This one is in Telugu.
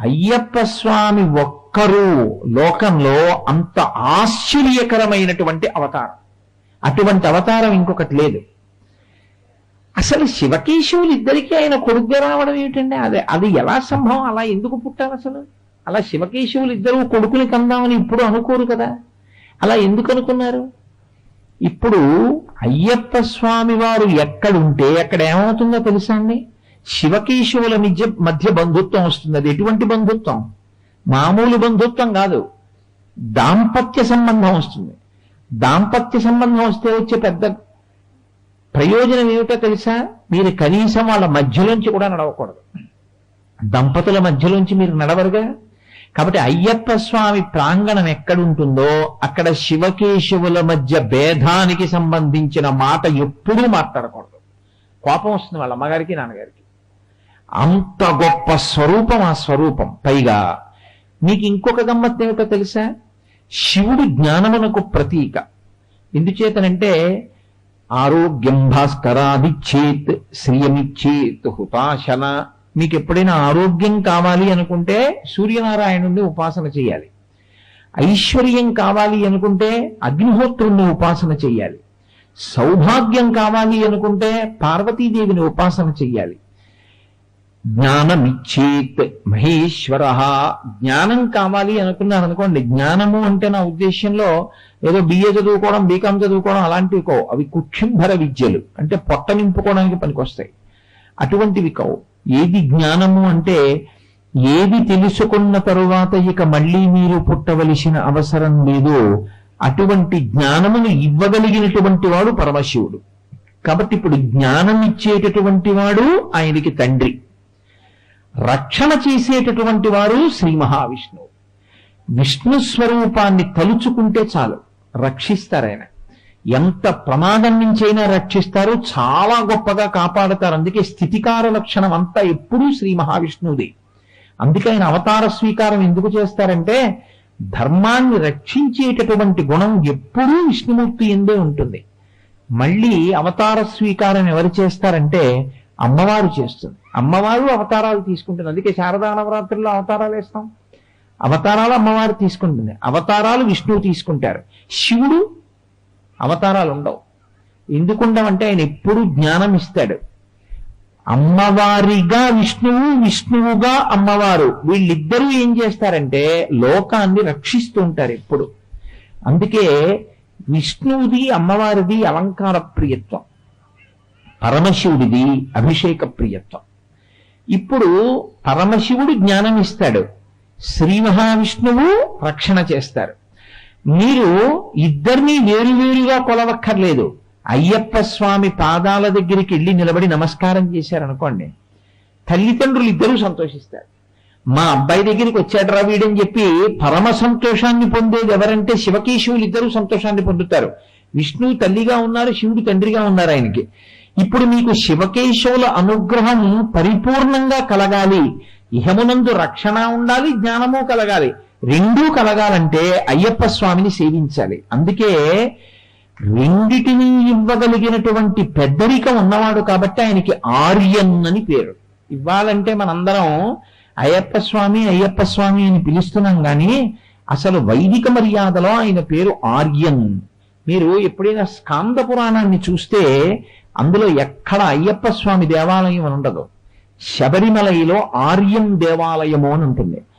అయ్యప్ప స్వామి ఒక్కరు లోకంలో అంత ఆశ్చర్యకరమైనటువంటి అవతారం. అటువంటి అవతారం ఇంకొకటి లేదు. అసలు శివకేశవులు ఇద్దరికీ ఆయన కొడుగ్గా రావడం ఏమిటండి? అదే అది ఎలా సంభవం? అలా ఎందుకు పుట్టారు అసలు? అలా శివకేశవులు ఇద్దరు కొడుకుని కందామని ఇప్పుడు అనుకోరు కదా? అలా ఎందుకు అనుకున్నారు? ఇప్పుడు అయ్యప్ప స్వామి వారు ఎక్కడుంటే అక్కడ ఏమవుతుందో తెలుసా అండి? శివకేశవుల మధ్య మధ్య బంధుత్వం వస్తుంది అది ఎటువంటి బంధుత్వం? మామూలు బంధుత్వం కాదు. దాంపత్య సంబంధం వస్తుంది. దాంపత్య సంబంధం వస్తే వచ్చే పెద్ద ప్రయోజనం ఏమిటో తెలుసా? మీరు కనీసం వాళ్ళ మధ్యలోంచి కూడా నడవకూడదు. దంపతుల మధ్యలోంచి మీరు నడవరుగా? కాబట్టి అయ్యప్ప స్వామి ప్రాంగణం ఎక్కడుంటుందో అక్కడ శివకేశవుల మధ్య భేదానికి సంబంధించిన మాట ఎప్పుడూ మాట్లాడకూడదు. కోపం వస్తుంది వాళ్ళ అమ్మగారికి నాన్నగారికి. అంత గొప్ప స్వరూపం ఆ స్వరూపం. పైగా మీకు ఇంకొక గమ్మత్ ఏమిటో తెలుసా? శివుడు జ్ఞానమునకు ప్రతీక. ఎందుచేతనంటే ఆరోగ్యం భాస్కరాదిచ్చేత్ శ్రియమిచ్చేత్ హుతాశన. మీకు ఎప్పుడైనా ఆరోగ్యం కావాలి అనుకుంటే సూర్యనారాయణుణ్ణి ఉపాసన చేయాలి. ఐశ్వర్యం కావాలి అనుకుంటే అగ్నిహోత్రుణ్ణి ఉపాసన చేయాలి. సౌభాగ్యం కావాలి అనుకుంటే పార్వతీదేవిని ఉపాసన చెయ్యాలి జ్ఞానమిచ్చేత్ మహేశ్వర. జ్ఞానం కావాలి అనుకున్నాను అనుకోండి. జ్ఞానము అంటే నా ఉద్దేశంలో ఏదో బిఏ చదువుకోవడం బీకాం చదువుకోవడం అలాంటివి కావు. అవి కుక్షింభర విద్యలు. అంటే పొట్ట నింపుకోవడానికి పనికొస్తాయి. అటువంటివి కావు. ఏది జ్ఞానము అంటే ఏది తెలుసుకున్న తరువాత ఇక మళ్ళీ మీరు పుట్టవలసిన అవసరం లేదు. అటువంటి జ్ఞానమును ఇవ్వగలిగినటువంటి వాడు పరమశివుడు. కాబట్టి ఇప్పుడు జ్ఞానం ఇచ్చేటటువంటి వాడు ఆయనకి తండ్రి. రక్షణ చేసేటటువంటి వారు శ్రీ మహావిష్ణువు. విష్ణు స్వరూపాన్ని తలుచుకుంటే చాలు రక్షిస్తారు ఆయన. ఎంత ప్రమాదం నుంచైనా రక్షిస్తారు చాలా గొప్పగా కాపాడుతారు. అందుకే స్థితికార లక్షణం అంతా ఎప్పుడూ శ్రీ మహావిష్ణువుది. అందుకే ఆయన అవతార స్వీకారం ఎందుకు చేస్తారంటే ధర్మాన్ని రక్షించేటటువంటి గుణం ఎప్పుడూ విష్ణుమూర్తి ఎందే ఉంటుంది. మళ్ళీ అవతార స్వీకారం ఎవరు చేస్తారంటే అమ్మవారు చేస్తుంది. అమ్మవారు అవతారాలు తీసుకుంటుంది. అందుకే శారదా నవరాత్రుల్లో అవతారాలు వేస్తాం. అవతారాలు అమ్మవారు తీసుకుంటుంది. అవతారాలు విష్ణువు తీసుకుంటారు. శివుడు అవతారాలు ఉండవు. ఎందుకుండవంటే ఆయన ఎప్పుడు జ్ఞానం ఇస్తాడు. అమ్మవారిగా విష్ణువు విష్ణువుగా అమ్మవారు. వీళ్ళిద్దరూ ఏం చేస్తారంటే లోకాన్ని రక్షిస్తూ ఉంటారు ఎప్పుడు. అందుకే విష్ణువుది అమ్మవారిది అలంకార ప్రియత్వం. పరమశివుడిది అభిషేక ప్రియత్వం. ఇప్పుడు పరమశివుడు జ్ఞానం ఇస్తాడు శ్రీ మహావిష్ణువు రక్షణ చేస్తారు. మీరు ఇద్దరినీ వేరువేరుగా కొలవక్కర్లేదు. అయ్యప్ప స్వామి పాదాల దగ్గరికి వెళ్ళి నిలబడి నమస్కారం చేశారనుకోండి తల్లిదండ్రులు ఇద్దరూ సంతోషిస్తారు. మా అబ్బాయి దగ్గరికి వచ్చాడరా వీడని చెప్పి పరమ సంతోషాన్ని పొందేది ఎవరంటే శివకేశవులు ఇద్దరూ సంతోషాన్ని పొందుతారు. విష్ణువు తల్లిగా ఉన్నారు శివుడు తండ్రిగా ఉన్నారు ఆయనకి. ఇప్పుడు మీకు శివకేశవుల అనుగ్రహం పరిపూర్ణంగా కలగాలి. ఇహమునందు రక్షణ ఉండాలి జ్ఞానము కలగాలి. రెండూ కలగాలంటే అయ్యప్ప స్వామిని సేవించాలి. అందుకే రెండిటిని ఇవ్వగలిగినటువంటి పెద్దరికం ఉన్నవాడు కాబట్టి ఆయనకి ఆర్యన్ అని పేరు. ఇవ్వాలంటే మనందరం అయ్యప్ప స్వామి అయ్యప్ప స్వామి అని పిలుస్తున్నాం కానీ అసలు వైదిక మర్యాదలో ఆయన పేరు ఆర్యన్. మీరు ఎప్పుడైనా స్కాంద పురాణాన్ని చూస్తే అందులో ఎక్కడ అయ్యప్ప స్వామి దేవాలయం అని ఉండదు. శబరిమలైలో ఆర్యం దేవాలయము అని ఉంటుంది.